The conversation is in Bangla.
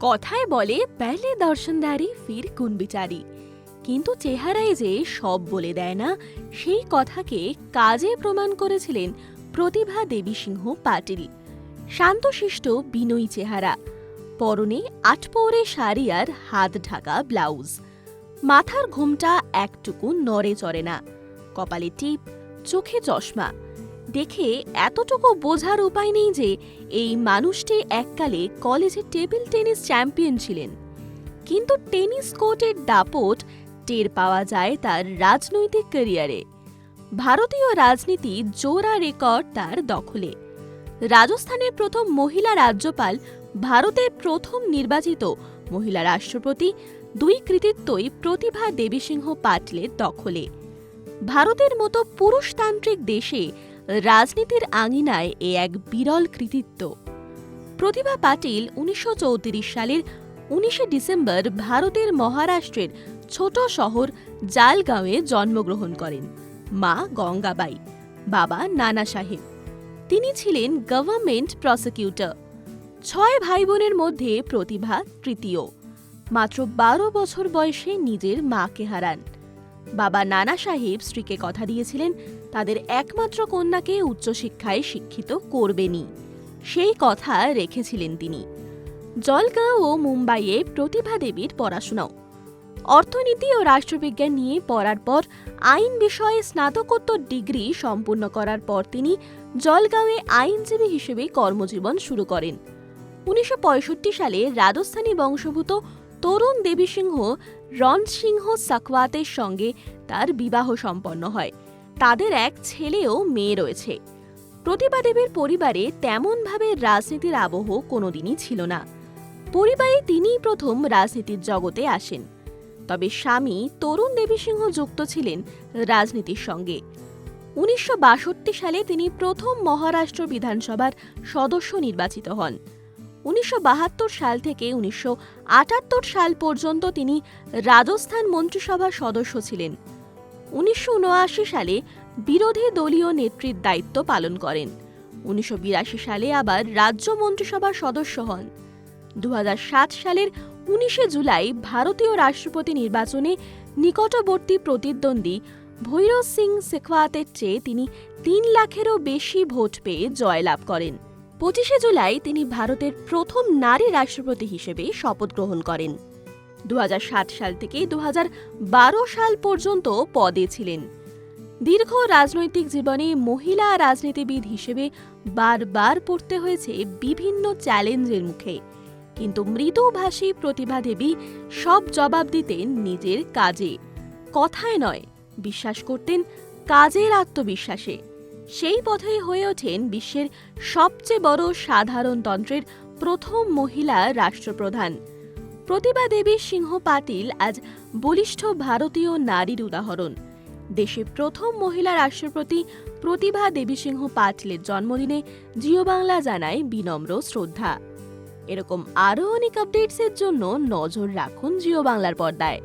কথায় বলে, পেলে দর্শনদারি, ফির কোন বিচারি কিন্তু চেহারায় যে সব বলে দেয় না, সেই কথাকে কাজে প্রমাণ করেছিলেন প্রতিভা দেবী সিংহ পাটিল। শান্তশিষ্ট, বিনয়ী চেহারা। পরনে আটপৌরে শাড়ি আর হাত ঢাকা ব্লাউজ। মাথার ঘুমটা একটুকু নড়ে চড়ে না। কপালে টিপ, চোখে চশমা। দেখে এতটুকু বোঝার উপায় নেই যে এই মানুষটি এককালে কলেজে টেবিল টেনিস চ্যাম্পিয়ন ছিলেন। কিন্তু টেনিস কোর্টের দাপট টের পাওয়া যায় তার রাজনৈতিক ক্যারিয়ারে। ভারতীয় রাজনীতি জোড়া রেকর্ড তার দখলে। রাজস্থানের প্রথম মহিলা রাজ্যপাল, ভারতের প্রথম নির্বাচিত মহিলা রাষ্ট্রপতি, দুই কৃতিত্বই প্রতিভা দেবীসিংহ পাটলের দখলে। ভারতের মতো পুরুষতান্ত্রিক দেশে রাজনীতির আঙিনায় এ এক বিরল কৃতিত্ব। প্রতিভা পাটিল উনিশশো চৌত্রিশ সালের উনিশে ডিসেম্বর ভারতের মহারাষ্ট্রের ছোট শহর জালগাঁওয়ে জন্মগ্রহণ করেন, মা গঙ্গাবাই, বাবা নানা সাহেব। তিনি ছিলেন গভর্নমেন্ট প্রসিকিউটর ছয় ভাই বোনের মধ্যে প্রতিভা তৃতীয়। মাত্র বারো বছর বয়সে নিজের মাকে হারান। বাবা নানা সাহেব স্ত্রীকে কথা দিয়েছিলেন, তাদের একমাত্র কন্যাকে উচ্চশিক্ষায় শিক্ষিত করবেনই। সেই কথা রেখেছিলেন তিনি। জলগাঁও ও মুম্বাইয়ে প্রতিভা দেবীর পড়াশোনাও। অর্থনীতি ও রাষ্ট্রবিজ্ঞান নিয়ে পড়ার পর আইন বিষয়ে স্নাতকোত্তর ডিগ্রি সম্পূর্ণ করার পর তিনি জলগাঁওয়ে আইনজীবী হিসেবে কর্মজীবন শুরু করেন। উনিশশো পঁয়ষট্টি সালে রাজস্থানী বংশভূত তরুণ দেবী সিংহ রণ সিংহ সাকওয়াতের সঙ্গে তার বিবাহ সম্পন্ন হয়। তাদের এক ছেলে ও মেয়ে রয়েছে। প্রতিভা দেবীর পরিবারে তেমনভাবে রাজনীতির আবহ কোনোদিনই ছিল না। পরিবারে তিনিই প্রথম রাজনীতির জগতে আসেন। তবে স্বামী তরুণ দেবী সিংহ যুক্ত ছিলেন রাজনীতির সঙ্গে। উনিশশো বাষট্টি সালে তিনি প্রথম মহারাষ্ট্র বিধানসভার সদস্য নির্বাচিত হন। উনিশশো বাহাত্তর সাল থেকে উনিশশো আটাত্তর সাল পর্যন্ত তিনি রাজস্থান মন্ত্রিসভার সদস্য ছিলেন। উনিশশো উনআশি সালে বিরোধী দলীয় নেত্রীর দায়িত্ব পালন করেন। উনিশশো বিরাশি সালে আবার রাজ্য মন্ত্রিসভার সদস্য হন। দু হাজার সাত সালের উনিশে জুলাই ভারতীয় রাষ্ট্রপতি নির্বাচনে নিকটবর্তী প্রতিদ্বন্দ্বী ভৈরব সিং শেখওয়াতের চেয়ে তিনি তিন লাখেরও বেশি ভোট পেয়ে জয়লাভ করেন। পঁচিশে জুলাই তিনি ভারতের প্রথম নারী রাষ্ট্রপতি হিসেবে শপথ গ্রহণ করেন। দু হাজার সাত সাল থেকে দু হাজার বারো সাল পর্যন্ত পদে ছিলেন। দীর্ঘ রাজনৈতিক জীবনে মহিলা রাজনীতিবিদ হিসেবে বারবার পড়তে হয়েছে বিভিন্ন চ্যালেঞ্জের মুখে। কিন্তু মৃদুভাষী প্রতিভা দেবী সব জবাব দিতেন নিজের কাজে। কথায় নয়, বিশ্বাস করতেন কাজের আত্মবিশ্বাসে। সেই পথেই হয়ে ওঠেন বিশ্বের সবচেয়ে বড় সাধারণতন্ত্রের প্রথম মহিলা রাষ্ট্রপ্রধান। প্রতিভা দেবী সিংহ পাটিল আজ বলিষ্ঠ ভারতীয় নারীর উদাহরণ। দেশে প্রথম মহিলা রাষ্ট্রপতি প্রতিভা দেবী সিংহ পাটিলের জন্মদিনে জিও বাংলা জানায় বিনম্র শ্রদ্ধা। এরকম আরও অনেক আপডেটসের জন্য নজর রাখুন জিও বাংলার পর্দায়।